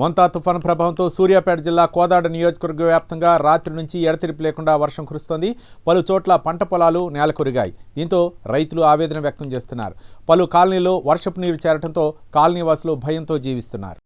మొంతా తుఫాను ప్రభావంతో సూర్యాపేట జిల్లా కోదాడ నియోజకవర్గ వ్యాప్తంగా రాత్రి నుంచి ఎడతెరిపి లేకుండా వర్షం కురుస్తోంది. పలు చోట్ల పంట పొలాలు నేలకొరిగాయి. దీంతో రైతులు ఆవేదన వ్యక్తం చేస్తున్నారు. పలు కాలనీలో వర్షపు నీరు చేరడంతో కాలనీవాసులు భయంతో జీవిస్తున్నారు.